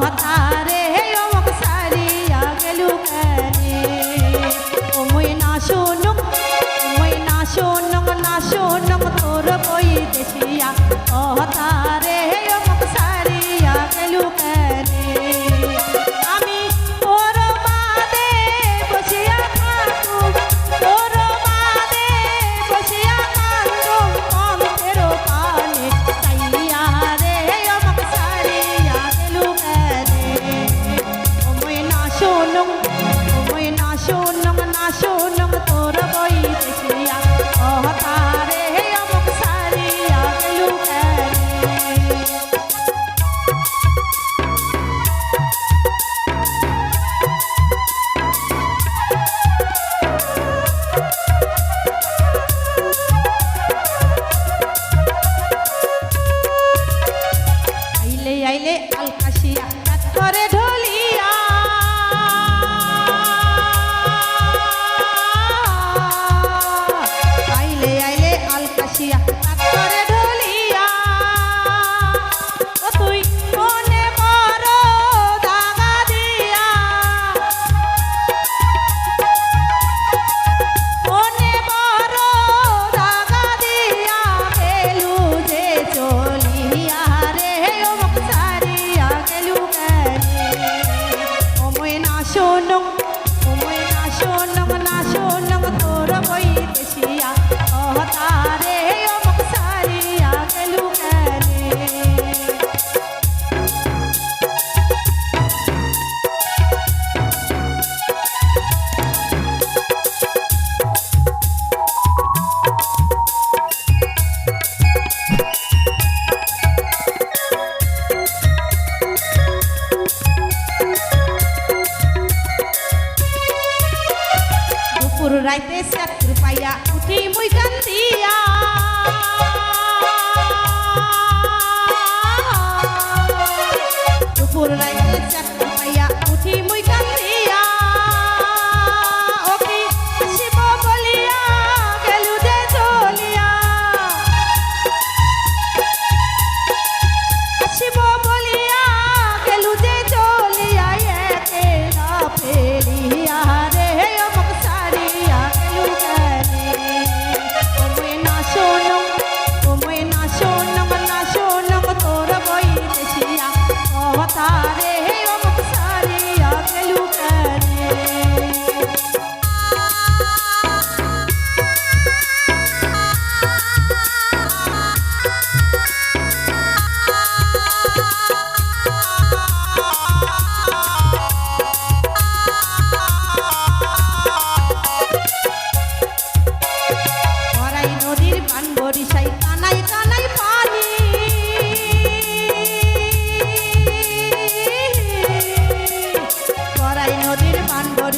কথা নাশো নং নাশো রাইতে চাকর পাইয়া উঠি মুই কান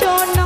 পিছনে